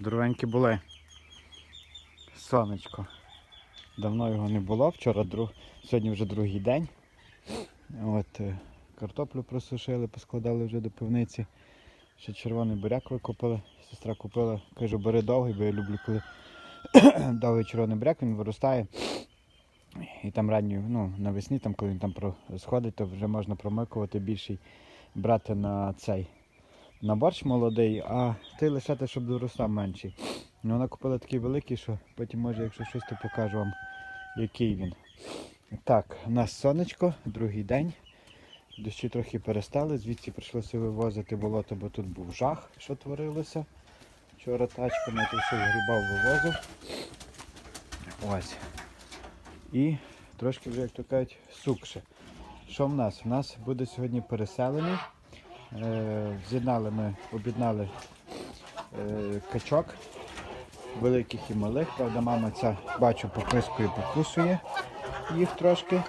Здоровенькі були. Сонечко. Давно його не було. Вчора друг... сьогодні вже другий день. От, е, картоплю просушили, поскладали вже до пивниці. Ще червоний буряк викупили. Сестра купила, кажу, бери довгий, бо я люблю, коли довгий червоний буряк, він виростає. І там ранньою, ну, навесні, там, коли він там сходить, то вже можна промикувати більший, брати на цей на борщ молодий, а ти лишати, щоб доростав менший. Ну, вона купила такий великий, що потім може, якщо щось, то покажу вам, який він. Так, у нас сонечко, другий день. Дощі трохи перестали, звідси прийшлося вивозити болото, бо тут був жах, що творилося. Вчора тачками тут все грібав, вивозив. Ось. І трошки вже, як то кажуть, сукше. Що в нас? У нас буде сьогодні переселення. Е, З'єднали ми, об'єднали е, качок великих і малих. Правда, мама ця, бачу, попискує, покусує їх трошки.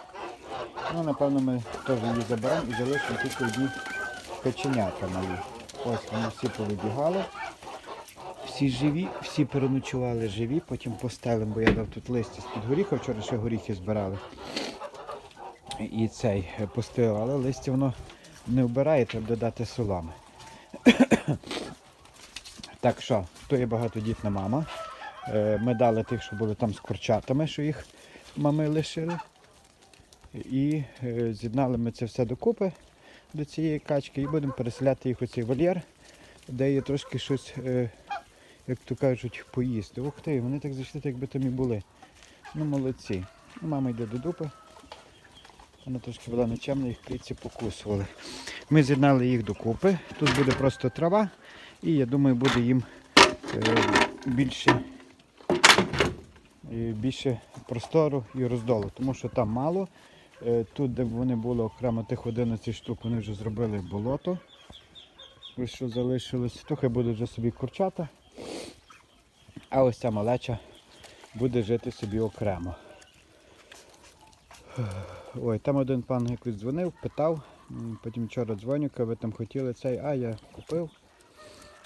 Ну, напевно, ми теж її заберемо і залишимо тільки одні каченята малі. Ось вони всі повибігали. Всі живі, всі переночували живі, потім постелимо, бо я дав тут листя з-під горіха, вчора ще горіхи збирали. І цей е, постив, але листя воно не вбирає, треба додати соломи. так що, то є багатодітна мама. Е, Ми дали тих, що були там з курчатами, що їх мами лишили. І е, з'єднали ми це все докупи до цієї качки і будемо переселяти їх у цей вольєр, де є трошки щось, е, як то кажуть, поїсти. Ух ти, вони так зайшли, так якби там і були. Ну молодці. Мама йде до дупи. Вона трошки була нечемна, їх криці покусували. Ми з'єднали їх докупи. Тут буде просто трава, і я думаю, буде їм е, більше, е, більше простору і роздолу, тому що там мало. Е, Тут, де вони були окремо тих 11 штук, вони вже зробили болото. Ось що залишилось. Тут хай вже собі курчата. А ось ця малеча буде жити собі окремо. Ой, там один пан якось дзвонив, питав, потім вчора дзвоню, ви там хотіли цей, а я купив.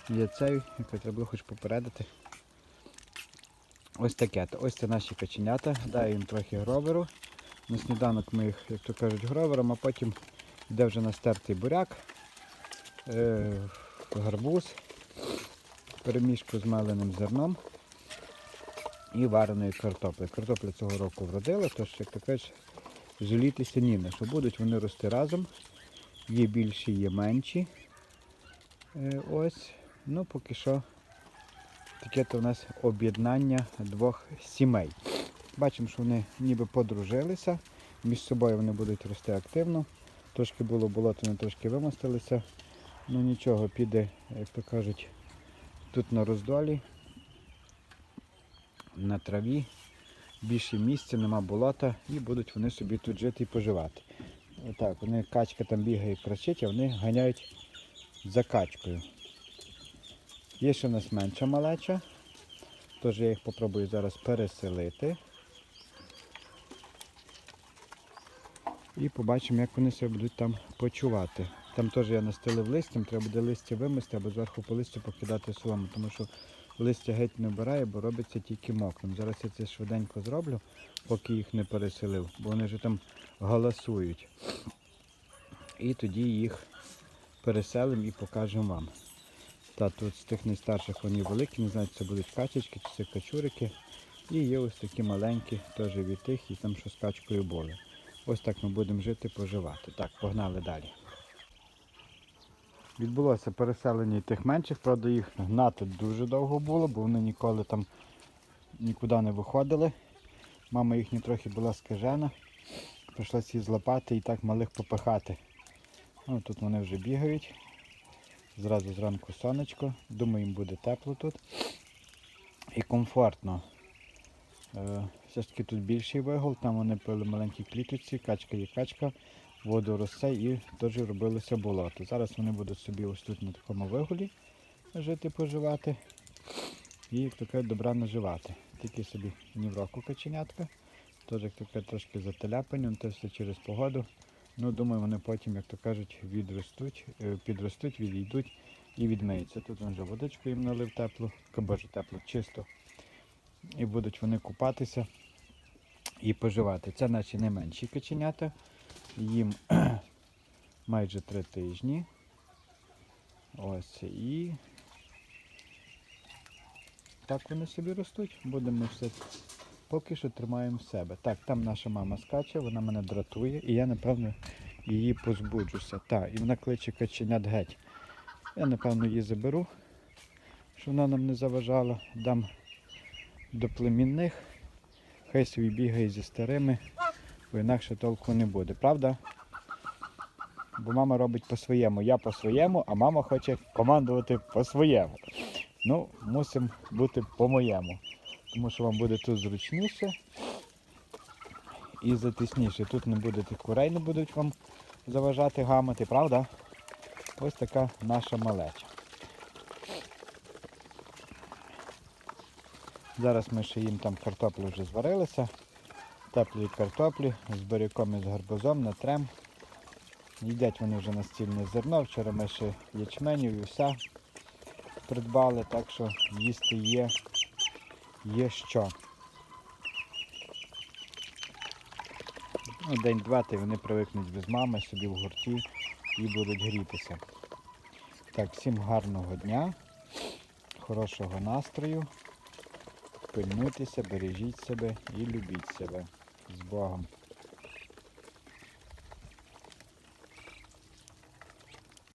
Є цей, який треба було хоч попередити. Ось таке. Ось це наші каченята. Дай їм трохи гроверу. На сніданок ми їх, як то кажуть, гровером, а потім йде вже настертий буряк, е, гарбуз, перемішку з меленим зерном і вареної картоплі. Картопля цього року вродила, тож, як то кажуть, жалітися ні на що. Будуть вони рости разом. Є більші, є менші. Е, ось. Ну, поки що таке то в нас об'єднання двох сімей. Бачимо, що вони ніби подружилися. Між собою вони будуть рости активно. Трошки було болото, вони трошки вимостилися. Ну нічого, піде, як то кажуть, тут на роздолі, на траві більше місця, нема болота і будуть вони собі тут жити і поживати. Отак, вони качка там бігає, кричить, а вони ганяють за качкою. Є ще у нас менша малеча, тож я їх попробую зараз переселити. І побачимо, як вони себе будуть там почувати. Там теж я настелив листям, треба буде листя вимести або зверху по листю покидати солому, тому що листя геть не вбирає, бо робиться тільки мокрим. Зараз я це швиденько зроблю, поки їх не переселив, бо вони вже там галасують. І тоді їх переселимо і покажемо вам. Та тут з тих найстарших вони великі, не знаю, це будуть качечки, чи це качурики. І є ось такі маленькі, теж від тих, і там що з качкою були. Ось так ми будемо жити, поживати. Так, погнали далі. Відбулося переселення тих менших, правда їх гнати дуже довго було, бо вони ніколи там нікуди не виходили. Мама їхня трохи була скажена. Прийшлося її злапати і так малих попихати. Ну, тут вони вже бігають. Зразу зранку сонечко. Думаю, їм буде тепло тут. І комфортно. Е, Все ж таки тут більший вигул, там вони пили маленькі кліточці, качка є качка, воду розсе і теж робилося болото. Зараз вони будуть собі ось тут на такому вигулі жити, поживати. І як кажуть, добра наживати. Тільки собі ні в року каченятка. Теж як кажуть, трошки зателяпані, ну, то все через погоду. Ну, думаю, вони потім, як то кажуть, відростуть, е, підростуть, відійдуть і відмиються. Тут вже водичку їм налив теплу, боже, теплу, чисто. І будуть вони купатися і поживати. Це наші найменші каченята. Їм майже три тижні. Ось і так вони собі ростуть. Будемо все поки що тримаємо в себе. Так, там наша мама скаче, вона мене дратує, і я, напевно, її позбуджуся. Так, і вона кличе каченят геть. Я, напевно, її заберу, щоб вона нам не заважала. Дам до племінних. Хай собі бігає зі старими, бо інакше толку не буде, правда? Бо мама робить по-своєму, я по-своєму, а мама хоче командувати по-своєму. Ну, мусимо бути по-моєму. Тому що вам буде тут зручніше і затисніше. Тут не будете курей, не будуть вам заважати гамати, правда? Ось така наша малеча. Зараз ми ще їм там картоплю вже зварилися. Теплі картоплі з буряком і з гарбузом натрем. Їдять вони вже настільне зерно. Вчора ми ще ячменю і все придбали, так що їсти є, є що. Ну, День-два та вони привикнуть без мами собі в гурті і будуть грітися. Так, всім гарного дня, хорошого настрою. Пильнуйтеся, бережіть себе і любіть себе. З Богом.